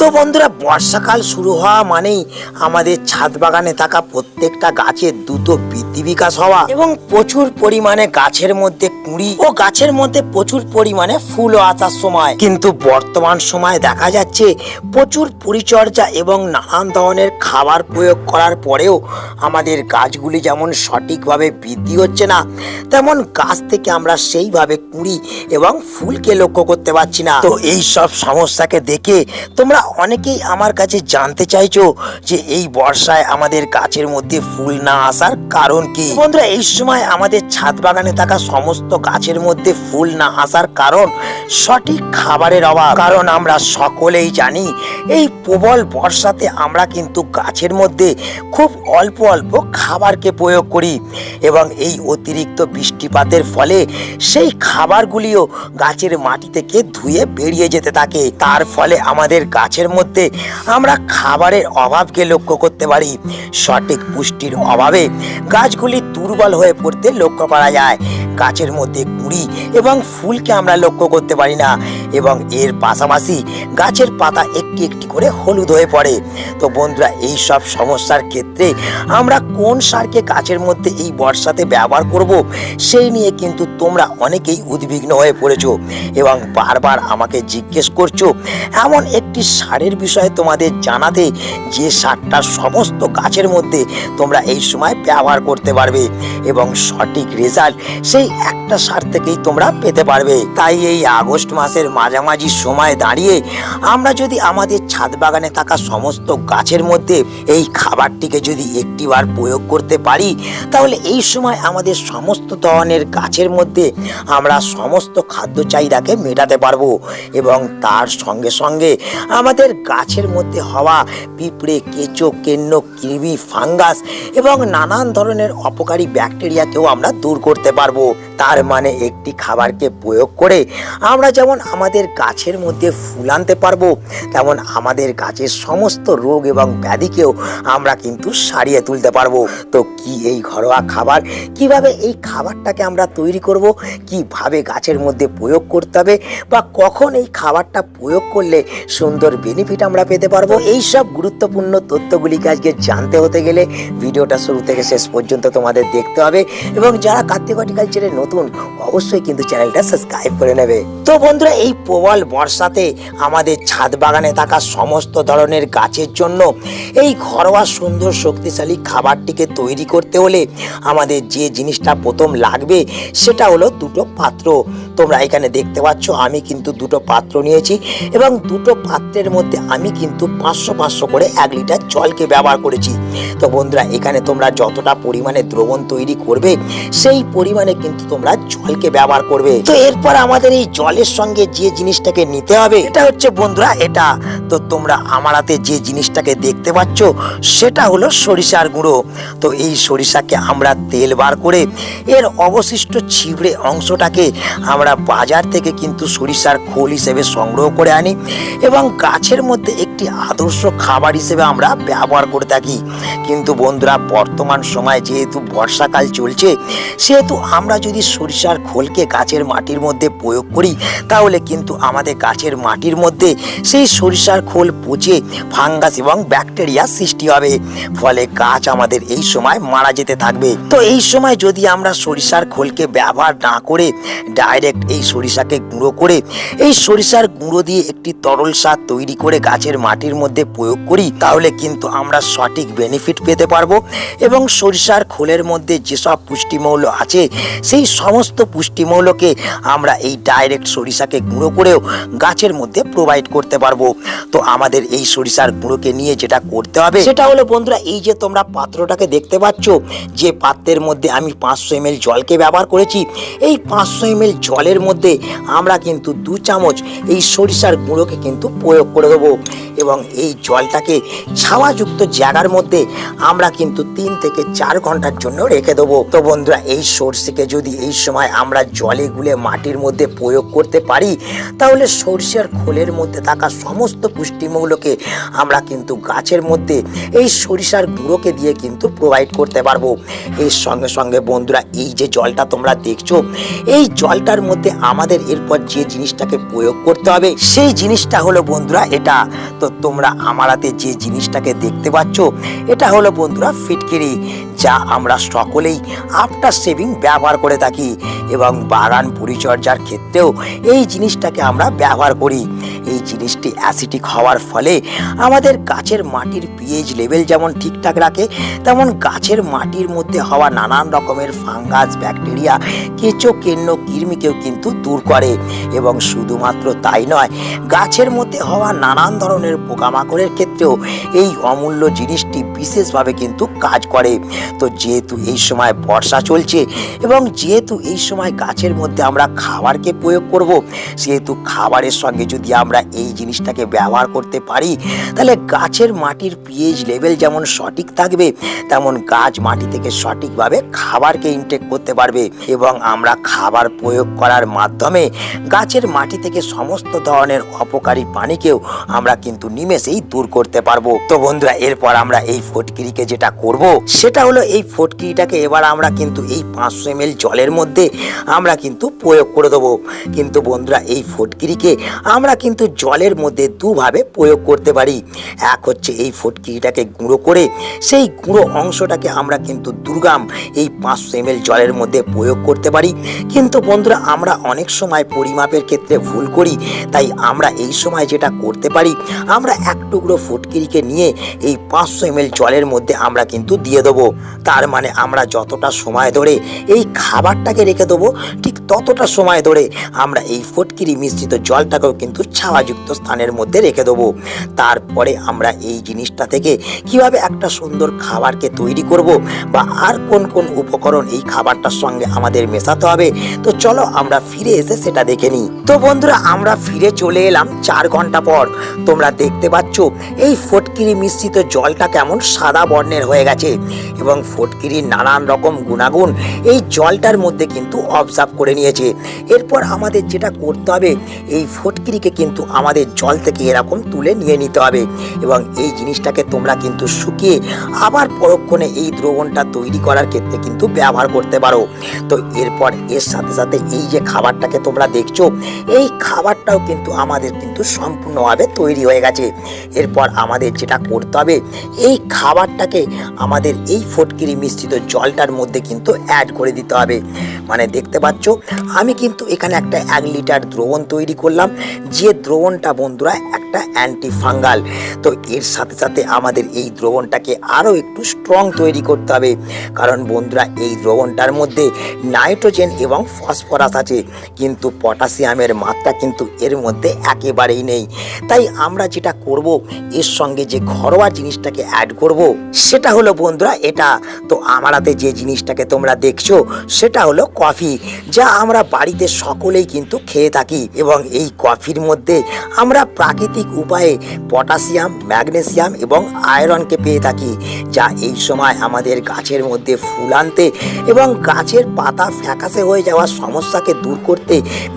তো বন্ধুরা, বর্ষাকাল শুরু হওয়া মানেই আমাদের ছাদ বাগানে থাকা প্রত্যেকটা গাছের দ্রুত বৃদ্ধি বিকাশ হওয়া এবং প্রচুর পরিমাণে গাছের মধ্যে কুঁড়ি ও গাছের মধ্যে প্রচুর পরিমাণে ফুলও আসার সময়। কিন্তু বর্তমান সময়ে দেখা যাচ্ছে প্রচুর পরিচর্যা এবং নানান ধরনের খাবার প্রয়োগ করার পরেও আমাদের গাছগুলি যেমন সঠিকভাবে বৃদ্ধি হচ্ছে না, তেমন গাছ থেকে আমরা সেইভাবে কুঁড়ি এবং ফুলকে লক্ষ্য করতে পারছি না। তো এই সব সমস্যাকে দেখে তোমরা অনেকেই আমার কাছে জানতে চাইছো যে এই বর্ষায় আমাদের গাছের মধ্যে ফুল না আসার কারণ কি? বন্ধুরা, এই সময় আমাদের ছাদ বাগানে থাকা সমস্ত গাছের মধ্যে ফুল না আসার কারণ সঠিক খাবারের অভাব। কারণ আমরা সকলেই জানি, এই প্রবল বর্ষাতে আমরা কিন্তু গাছের মধ্যে খুব অল্প অল্প খাবারকে প্রয়োগ করি এবং এই অতিরিক্ত বৃষ্টিপাতের ফলে সেই খাবারগুলিও গাছের মাটি থেকে ধুয়ে বেরিয়ে যেতে থাকে। তার ফলে আমাদের গাছের মধ্যে আমরা খাবারের অভাবকে লক্ষ্য করতে পারি। সঠিক পুষ্টির অভাবে গাছগুলি দুর্বল হয়ে পড়তে লক্ষ্য করা যায়। গাছের মধ্যে কুড়ি এবং ফুলকে আমরা লক্ষ্য করতে পারি না। এবং এর পাশাপাশি গাছের পাতা একটি একটি করে হলুদ হয়ে পড়ে। তো বন্ধুরা, এই সব সমস্যার ক্ষেত্রে আমরা কোন সারকে গাছের মধ্যে এই বর্ষাতে ব্যবহার করব, সেই নিয়ে কিন্তু তোমরা অনেকেই উদ্বিগ্ন হয়ে পড়েছো এবং বারবার আমাকে জিজ্ঞেস করছ, এমন একটি সারের বিষয়ে তোমাদের জানাতে যে সারটা সমস্ত গাছের মধ্যে তোমরা এই সময় ব্যবহার করতে পারবে এবং সঠিক রেজাল্ট সেই একটা সার থেকেই তোমরা পেতে পারবে। তাই এই আগস্ট মাসের মাঝামাঝি সময় দাঁড়িয়ে আমরা যদি আমাদের ছাদ বাগানে থাকা সমস্ত গাছের মধ্যে এই খাবারটিকে যদি একটিবার প্রয়োগ করতে পারি, তাহলে এই সময় আমাদের সমস্ত ধরনের গাছের মধ্যে আমরা সমস্ত খাদ্য চাহিদাকে মেটাতে পারব এবং তার সঙ্গে সঙ্গে আমাদের গাছের মধ্যে হওয়া পিঁপড়ে, কেঁচো, কেন্ন কৃমি ফাঙ্গাস এবং নানান ধরনের অপকারী ব্যাকটেরিয়াকেও আমরা দূর করতে পারব। তার মানে একটি খাবারকে প্রয়োগ করে আমরা যেমন আমাদের গাছের মধ্যে ফুল আনতে পারব। তেমন আমাদের গাছের সমস্ত রোগ এবং ব্যাধিকেও আমরা কিন্তু সারিয়ে তুলতে পারব। তো কি এই ঘরোয়া খাবার? কীভাবে এই খাবারটাকে আমরা তৈরি করব? কীভাবে গাছের মধ্যে প্রয়োগ করতে হবে? বা কখন এই খাবারটা প্রয়োগ করলে সুন্দর বেনিফিট আমরা পেতে পারব? এই সব গুরুত্বপূর্ণ তথ্যগুলিকে আজকে জানতে হতে গেলে ভিডিওটা শুরু থেকে শেষ পর্যন্ত তোমাদের দেখতে হবে। এবং যারা কার্তিক হর্টিকালচারে নতুন, অবশ্যই কিন্তু চ্যানেলটা সাবস্ক্রাইব করে নেবে। তো বন্ধুরা, এই প্রবল বর্ষাতে আমাদের ছাদ বাগানে থাকা সমস্ত ধরনের গাছের জন্য এই ঘরোয়া সুন্দর শক্তিশালী খাবারটিকে তৈরি করতে হলে আমাদের যে জিনিসটা প্রথম লাগবে সেটা হলো দুটো পাত্র। তোমরা এখানে দেখতে পাচ্ছ, আমি কিন্তু দুটো পাত্র নিয়েছি এবং দুটো পাত্রের মধ্যে আমি কিন্তু পাঁচশো পাঁচশো করে এক লিটার জলকে ব্যবহার করেছি। তো বন্ধুরা, এখানে তোমরা যতটা পরিমাণে দ্রবণ তৈরি করবে, সেই পরিমাণে কিন্তু তোমরা জলকে ব্যবহার করবে। তো এরপর আমাদের এই জলের সঙ্গে যে জিনিসটাকে নিতে হবে, এটা হচ্ছে বন্ধুরা এটা। তো তোমরা আমার হাতে যে জিনিসটাকে দেখতে পাচ্ছ, সেটা হলো সরিষার গুঁড়ো। তো এই সরিষাকে আমরা তেল বার করে, এর অবশিষ্ট ছিবড়ে অংশটাকে আমরা বাজার থেকে কিন্তু সরিষার খোল হিসেবে সংগ্রহ করে আনি এবং গাছের মধ্যে একটি আদর্শ খাবার হিসেবে আমরা ব্যবহার করে থাকি। কিন্তু বন্ধুরা, বর্তমান সময় যেহেতু বর্ষাকাল চলছে, সেহেতু আমরা যদি সরিষার খোলকে গাছের মাটির মধ্যে প্রয়োগ করি, তাহলে কিন্তু আমাদের গাছের মাটির মধ্যে সেই সরিষার খোল পচে ফাঙ্গাস এবং ব্যাকটেরিয়া সৃষ্টি হবে। ফলে গাছ আমাদের এই সময় মারা যেতে থাকবে। তো এই সময় যদি আমরা সরিষার খোলকে ব্যবহার না করে ডাইরেক্ট এই সরিষাকে গুঁড়ো করে, এই সরিষার গুঁড়ো দিয়ে একটি তরল সার তৈরি করে গাছের মাটির মধ্যে প্রয়োগ করি, তাহলে কিন্তু আমরা সঠিক বেনিফিট পেতে পারব। এবং সরিষার খোলের মধ্যে যেসব পুষ্টিমৌল আছে, সেই সমস্ত পুষ্টিমৌলকে আমরা এই ডাইরেক্ট সরিষাকে গুঁড়ো করেও গাছের মধ্যে প্রোভাইড করতে পারব। তো আমাদের এই সরিষার গুঁড়োকে নিয়ে যেটা করতে হবে, সেটা হলো বন্ধুরা, এই যে তোমরা পাত্রটাকে দেখতে পাচ্ছ, যে পাত্রের মধ্যে আমি পাঁচশো এম জলকে ব্যবহার করেছি, এই পাঁচশো এম জলের মধ্যে আমরা কিন্তু দু চামচ এই সরিষার গুঁড়োকে কিন্তু প্রয়োগ করে দেবো এবং এই জলটাকে ছাওয়াযুক্ত জায়গার মধ্যে আমরা কিন্তু তিন থেকে চার ঘণ্টার জন্য রেখে দেবো। তো বন্ধুরা, এই সর্ষেকে যদি এই সময় আমরা জলে গুলে মাটির মধ্যে প্রয়োগ করতে পারি, তাহলে সর্ষের খোলের মধ্যে থাকা সমস্ত পুষ্টিমূলকে আমরা কিন্তু গাছের মধ্যে এই সরিষার গুঁড়োকে দিয়ে কিন্তু প্রোভাইড করতে পারব। এর সঙ্গে সঙ্গে বন্ধুরা, এই যে জলটা তোমরা দেখছ, এই জলটার মধ্যে আমাদের এরপর যে জিনিসটাকে প্রয়োগ করতে হবে, সেই জিনিসটা হলো বন্ধুরা এটা। তো তোমরা আমার হাতে যে জিনিসটাকে দেখতে পাচ্ছ, এটা হলো বন্ধুরা ফিটকিরি, যা আমরা সকলেই আফটার শেভিং ব্যবহার করে থাকি এবং বাগান পরিচর্যার ক্ষেত্রেও এই জিনিসটাকে আমরা ব্যবহার করি। এই জিনিসটি অ্যাসিটিক হওয়ার ফলে আমাদের গাছের মাটির পিএইচ লেভেল যেমন ঠিকঠাক রাখে, তেমন গাছের মাটির মধ্যে হওয়া নানান রকমের ফাঙ্গাস ব্যাকটেরিয়া কেঁচো, কেন্ন, কৃমিকেও কিন্তু দূর করে। এবং শুধুমাত্র তাই নয়, গাছের মধ্যে হওয়া নানান ধরনের পোকামাকড়ের ক্ষেত্রেও এই অমূল্য জিনিসটি বিশেষভাবে কিন্তু কাজ করে। তো যেহেতু এই সময় বর্ষা চলছে এবং যেহেতু এই সময় গাছের মধ্যে আমরা খাবারকে প্রয়োগ করব, সেহেতু খাবারের সঙ্গে যদি আমরা এই জিনিসটাকে ব্যবহার করতে পারি, তাহলে গাছের মাটির পিএইচ লেভেল যেমন সঠিক থাকবে, তেমন গাছ মাটি থেকে সঠিকভাবে খাবারকে ইনটেক করতে পারবে এবং আমরা খাবার প্রয়োগ করার মাধ্যমে গাছের মাটি থেকে সমস্ত ধরনের অপকারী পানিকেও আমরা কিন্তু নিমেষেই দূর করতে পারব। তো বন্ধুরা, এরপর আমরা এই ফটকিরিকে যেটা করব, সেটা হলো এই ফটকিরিটাকে এবার আমরা কিন্তু এই পাঁচশো এম জলের মধ্যে আমরা কিন্তু প্রয়োগ করে দেবো। কিন্তু বন্ধুরা, এই ফটকিরিকে আমরা কিন্তু জলের মধ্যে দুভাবে প্রয়োগ করতে পারি। এক হচ্ছে এই ফটকিরিটাকে গুঁড়ো করে, সেই গুঁড়ো অংশটাকে আমরা কিন্তু দুর্গাম এই পাঁচশো এম জলের মধ্যে প্রয়োগ করতে পারি। কিন্তু বন্ধুরা, আমরা অনেক সময় পরিমাপের ক্ষেত্রে ভুল করি, তাই আমরা এই সময় যেটা করতে পারি, আমরা এক টুকরো ফুটকিরিকে নিয়ে এই পাঁচশো এম জলের মধ্যে আমরা কিন্তু দিয়ে দেবো। তার মানে আমরা যতটা সময় ধরে এই খাবারটাকে রেখে দেবো, ঠিক ততটা সময় ধরে আমরা এই ফটকিরি মিশ্রিত জলটাকেও কিন্তু ছাওয়াযুক্ত স্থানের মধ্যে রেখে দেবো। তারপরে আমরা এই জিনিসটা থেকে কীভাবে একটা সুন্দর খাবারকে তৈরি করব বা আর কোন কোন উপকরণ এই খাবারটার সঙ্গে আমাদের মেশাতে হবে, তো চলো আমরা ফিরে এসে সেটা দেখে নিই। তো বন্ধুরা, আমরা ফিরে চলে এলাম চার ঘণ্টা পর। তোমরা দেখতে পাচ্ছ এই ফটকিরি মিশ্রিত জলটা কেমন সাদা বর্ণের হয়ে গেছে। এবং ফটকিরির নানান রকম গুণাগুণ এই জলটার মধ্যে কিন্তু অবজার্ভ করে নিয়েছে। এরপর আমাদের যেটা করতে হবে, এই ফটকিরিকে কিন্তু আমাদের জল থেকে এরকম তুলে নিয়ে নিতে হবে। এবং এই জিনিসটাকে তোমরা কিন্তু শুকিয়ে আবার পরক্ষণে এই দ্রবণটা তৈরি করার ক্ষেত্রে কিন্তু ব্যবহার করতে পারো। তো এরপর এর সাথে সাথে এই যে খাবারটাকে তোমরা দেখছ, এই খাবারটাও কিন্তু আমাদের কিন্তু সম্পূর্ণভাবে তৈরি হয়ে গেছে। এরপর আমাদের যেটা করতে হবে, এই খাবারটাকে আমাদের এই ফটকিরি মিশ্রিত জলটার মধ্যে কিন্তু অ্যাড করে দিতে হবে। মানে দেখতে পাচ্ছ, আমি কিন্তু এখানে একটা এক লিটার দ্রবণ তৈরি করলাম। যে দ্রবণটা বন্ধুরা একটা অ্যান্টি ফাঙ্গাল তো এর সাথে সাথে আমাদের এই দ্রবণটাকে আরও একটু স্ট্রং তৈরি করতে হবে। কারণ বন্ধুরা, এই দ্রবণটার মধ্যে নাইট্রোজেন এবং ফসফরাস আছে। কিন্তু পটাশিয়ামের মাত্রা কিন্তু এর মধ্যে একেবারেই নেই। তাই আমরা যেটা করব, এর সঙ্গে যে ঘরোয়া জিনিসটাকে অ্যাড করব, সেটা হলো বন্ধুরা এটা। তো আমার হাতে যে জিনিসটাকে তোমরা দেখছ, সেটা হলো কফি, যা আমরা বাড়িতে সকলেই কিন্তু খেয়ে থাকি। এবং এই কফির মধ্যে আমরা প্রাকৃতিক উপায়ে পটাশিয়াম, ম্যাগনেসিয়াম এবং আয়রনকে পেয়ে থাকি, যা এই সময় আমাদের গাছের মধ্যে ফুল আনতে এবং গাছের পাতা ফ্যাকাশে হয়ে যাওয়ার সমস্যাকে দূর করতে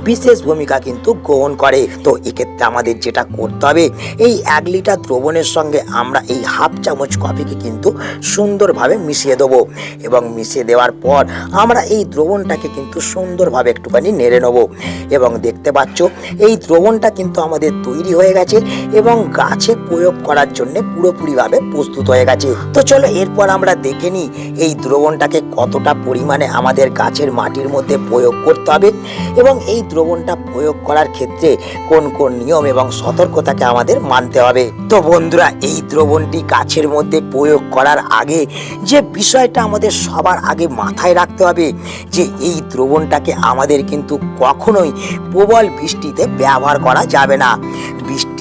বিশেষ ভূমিকা কিন্তু গ্রহণ করে। তো এক্ষেত্রে আমাদের যেটা করতে হবে, এই এক লিটার দ্রবণের সঙ্গে আমরা এই হাফ চামচ কফিকে কিন্তু সুন্দরভাবে মিশিয়ে দেবো এবং মিশিয়ে দেওয়ার পর আমরা এই দ্রবণটাকে কিন্তু সুন্দরভাবে একটুখানি নেড়ে নেব। এবং দেখতে পাচ্ছ, এই দ্রবণটা কিন্তু আমাদের তৈরি হয়ে গেছে। এবং গাছে প্রয়োগ করার জন্য পুরোপুরিভাবে প্রস্তুত হয়ে গেছে। তো চলো এরপর আমরা দেখে নিই এই দ্রবণটাকে কতটা পরিমাণে আমাদের গাছের মাটির মধ্যে প্রয়োগ করতে হবে এবং এই দ্রবণটা প্রয়োগ করার ক্ষেত্রে কোন কোন নিয়ম এবং সতর্কতাকে আমাদের মানতে হবে। তো বন্ধুরা, এই দ্রবণটি গাছের মধ্যে প্রয়োগ করার আগে যে বিষয়টা আমাদের সবার আগে মাথায় রাখতে হবে যে এই দ্রবণটাকে আমাদের কিন্তু কখনোই প্রবল বৃষ্টিতে ব্যবহার করা যাবে না। বৃষ্টি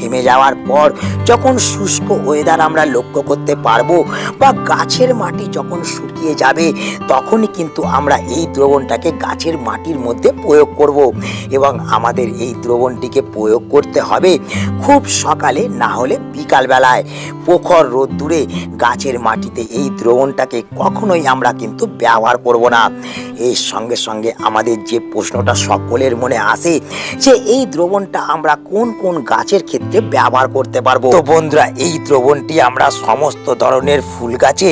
থেমে যাওয়ার পর যখন শুষ্ক ওয়েদার আমরা লক্ষ্য করতে পারব বা গাছের মাটি যখন শুকিয়ে যাবে, তখনই কিন্তু আমরা এই দ্রবণটাকে গাছের মাটির মধ্যে প্রয়োগ করব এবং আমাদের এই দ্রবণটিকে প্রয়োগ করতে হবে খুব সকালে, না হলে বিকালবেলায়। প্রখর রোদ্দুরে গাছের মাটিতে এই দ্রবণটাকে কখনোই আমরা কিন্তু ব্যবহার করব না। এর সঙ্গে সঙ্গে আমাদের যে প্রশ্নটা সকলের মনে আসে যে এই দ্রবণটা আমরা কোন কোন গাছের ক্ষেত্রে ক্ষেত্রে ব্যবহার করতে পারব। তো বন্ধুরা, এই দ্রবণটি আমরা সমস্ত ধরনের ফুল গাছে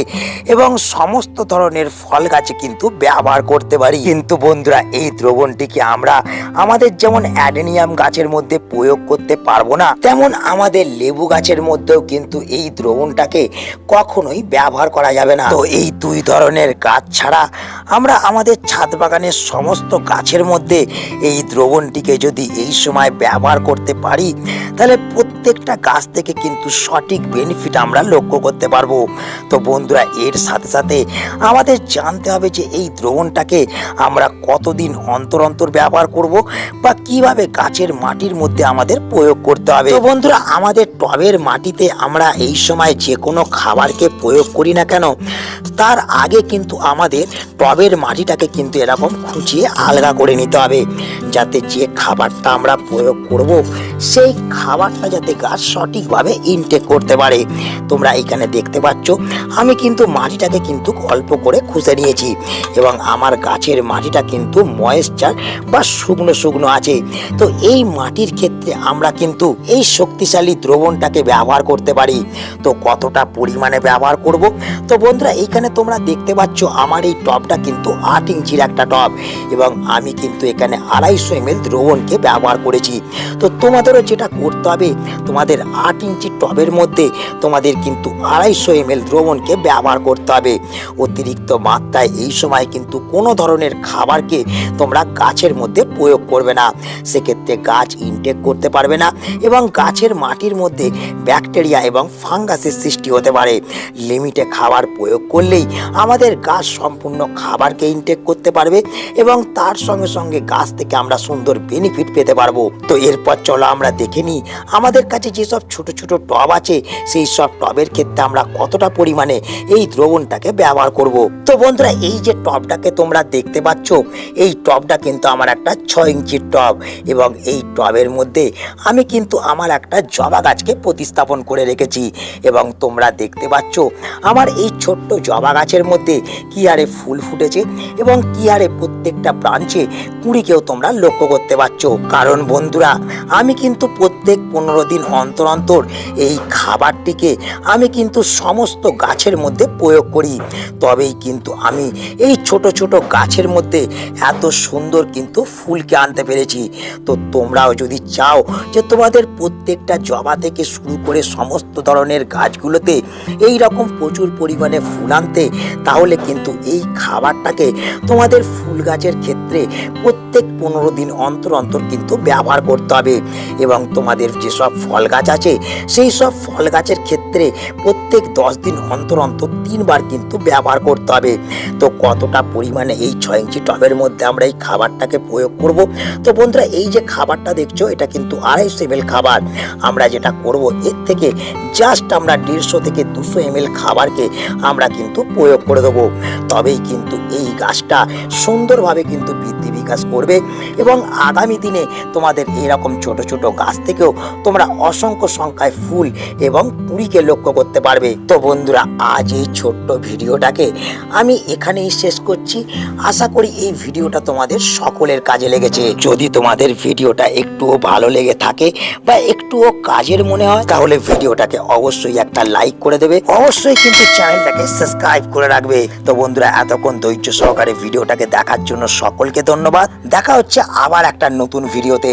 এবং সমস্ত ধরনের ফল গাছে কিন্তু ব্যবহার করতে পারি। কিন্তু বন্ধুরা, এই দ্রবণটিকে আমরা আমাদের যেমন অ্যাডেনিয়াম গাছের মধ্যে প্রয়োগ করতে পারব না, তেমন আমাদের লেবু গাছের মধ্যেও কিন্তু এই দ্রবণটাকে কখনোই ব্যবহার করা যাবে না। তো এই দুই ধরনের গাছ ছাড়া আমরা আমাদের ছাদ বাগানের সমস্ত গাছের মধ্যে এই দ্রবণটিকে যদি এই সময় ব্যবহার করতে পারি, তাহলে প্রত্যেকটা গাছ থেকে কিন্তু সঠিক বেনিফিট আমরা লক্ষ্য করতে পারব। তো বন্ধুরা, এর সাথে সাথে আমাদের জানতে হবে যে এই দ্রবণটাকে আমরা কতদিন অন্তর অন্তর ব্যবহার করব বা কীভাবে গাছের মাটির মধ্যে আমাদের প্রয়োগ করতে হবে। তো বন্ধুরা, আমাদের টবের মাটিতে আমরা এই সময় যে কোনো খাবারকে প্রয়োগ করি না কেন, তার আগে কিন্তু আমাদের টবের মাটিটাকে কিন্তু এরকম খুঁচিয়ে আলগা করে নিতে হবে। যাতে যে খাবারটা আমরা প্রয়োগ করব, সেই খাবারটা যাতে গাছ সঠিকভাবে ইনটেক করতে পারে। তোমরা এখানে দেখতে পাচ্ছ, আমি কিন্তু মাটিটাকে কিন্তু অল্প করে খুঁজে নিয়েছি এবং আমার গাছের মাটিটা কিন্তু ময়েশ্চার বা শুকনো শুকনো আছে। তো এই মাটির ক্ষেত্রে আমরা কিন্তু এই শক্তিশালী দ্রবণটাকে ব্যবহার করতে পারি। তো কতটা পরিমাণে ব্যবহার করব? তো বন্ধুরা এইখানে তোমরা দেখতে পাচ্ছ, আমার এই টবটা কিন্তু আট ইঞ্চির একটা টব এবং আমি কিন্তু এখানে আড়াইশো এম দ্রবণকে ব্যবহার করেছি। তো তোমাদেরও যেটা করতে হবে তোমাদের আট ইঞ্চি টবের মধ্যে তোমাদের কিন্তু আড়াইশো এম এল দ্রবণকে ব্যবহার করতে হবে। অতিরিক্ত মাত্রায় এই সময় কিন্তু কোনো ধরনের খাবারকে তোমরা গাছের মধ্যে প্রয়োগ করবে না। সেক্ষেত্রে গাছ ইনটেক করতে পারবে না এবং গাছের মাটির মধ্যে ব্যাকটেরিয়া এবং ফাঙ্গাসের সৃষ্টি হতে পারে। লিমিটে খাবার প্রয়োগ করলেই আমাদের গাছ সম্পূর্ণ খাবারকে ইনটেক করতে পারবে এবং তার সঙ্গে সঙ্গে গাছ থেকে আমরা সুন্দর বেনিফিট পেতে পারব। তো এরপর চলো আমরা দেখে নিই আমাদের কাছে যেসব ছোট ছোট টব আছে, সেই সব টবের ক্ষেত্রে আমরা কতটা পরিমাণে এই দ্রবণটাকে ব্যবহার করব। তো বন্ধুরা, এই যে টবটাকে তোমরা দেখতে পাচ্ছ, এই টবটা কিন্তু আমার একটা ছয় ইঞ্চির টব এবং এই টবের মধ্যে আমি কিন্তু আমার একটা জবা গাছকে প্রতিস্থাপন করে রেখেছি এবং তোমরা দেখতে পাচ্ছ, আমার এই ছোট্ট জবা গাছের মধ্যে কি হারে ফুল ফুটেছে এবং কি হারে প্রত্যেকটা ব্রাঞ্চে কুড়িকেও তোমরা লক্ষ্য করতে পারছ। কারণ বন্ধুরা, আমি কিন্তু প্রত্যেক পনেরো দিন অন্তর অন্তর এই খাবারটিকে আমি কিন্তু সমস্ত গাছের মধ্যে প্রয়োগ করি। তবেই কিন্তু আমি এই ছোট ছোট গাছের মধ্যে এত সুন্দর কিন্তু ফুলকে আনতে পেরেছি। তো তোমরাও যদি চাও যে তোমাদের প্রত্যেকটা জবা থেকে শুরু করে সমস্ত ধরনের গাছগুলোতে এই রকম প্রচুর পরিমাণে ফুল আনতে, তাহলে কিন্তু এই খাবারটাকে তোমাদের ফুল গাছের ক্ষেত্রে প্রত্যেক পনেরো দিন অন্তর অন্তর কিন্তু ব্যবহার করতে হবে। এবং তোমাদের যেসব ফল গাছ আছে, সেই সব ফল গাছের ক্ষেত্রে প্রত্যেক দশ দিন অন্তর অন্তর তিনবার কিন্তু ব্যবহার করতে হবে। তো কতটা পরিমাণে এই ছয় ইঞ্চি টবের মধ্যে আমরা এই খাবারটাকে প্রয়োগ করব? তো বন্ধুরা, এই যে খাবারটা দেখছ, এটা কিন্তু আড়াইশো এম খাবার। আমরা যেটা করব, এর থেকে জাস্ট আমরা দেড়শো থেকে দুশো এম খাবারকে আমরা কিন্তু প্রয়োগ করে দেবো। তবেই কিন্তু এই গাছটা সুন্দরভাবে কিন্তু বিকাশ করবে এবং আগামী দিনে তোমাদের এরকম ছোট ছোট গাছ থেকেও তোমরা অসংখ্য সংখ্যায় ফুল এবং কুড়িকে লক্ষ্য করতে পারবে। তো বন্ধুরা, আজ এই ছোট্ট ভিডিওটাকে আমি এখানেই শেষ করছি। আশা করি এই ভিডিওটা তোমাদের সকলের কাজে লেগেছে। যদি তোমাদের ভিডিওটা একটুও ভালো লেগে থাকে বা একটুও কাজের মনে হয়, তাহলে ভিডিওটাকে অবশ্যই একটা লাইক করে দেবে। অবশ্যই কিন্তু চ্যানেলটাকে সাবস্ক্রাইব করে রাখবে। তো বন্ধুরা, এতক্ষণ ধৈর্য সহকারে ভিডিওটাকে দেখার জন্য সকলকে ধন্যবাদ। দেখা হচ্ছে আবার একটা নতুন ভিডিওতে।